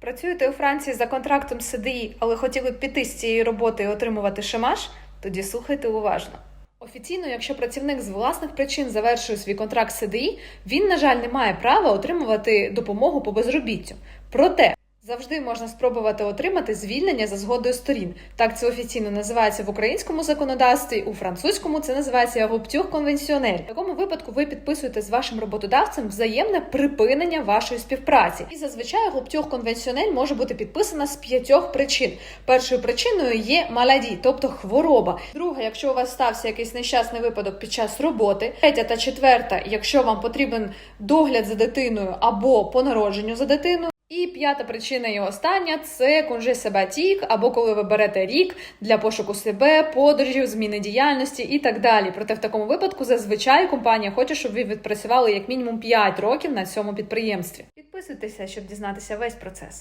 Працюєте у Франції за контрактом СДІ, але хотіли б піти з цієї роботи і отримувати ШИМАШ? Тоді слухайте уважно. Офіційно, якщо працівник з власних причин завершує свій контракт СДІ, він, на жаль, не має права отримувати допомогу по безробіттю. Проте завжди можна спробувати отримати звільнення за згодою сторін. Так це офіційно називається в українському законодавстві, у французькому це називається rupture конвенціонель. В такому випадку ви підписуєте з вашим роботодавцем взаємне припинення вашої співпраці. І зазвичай rupture конвенціонель може бути підписана з п'ятьох причин. Першою причиною є маладі, тобто хвороба. Друга, якщо у вас стався якийсь нещасний випадок під час роботи. Третя та четверта, якщо вам потрібен догляд за дитиною або по народженню за дитиною. І п'ята причина і остання це конже себатік, або коли ви берете рік для пошуку себе, подорожів, зміни діяльності і так далі. Проте в такому випадку зазвичай компанія хоче, щоб ви відпрацювали як мінімум 5 років на цьому підприємстві. Підписуйтеся, щоб дізнатися весь процес.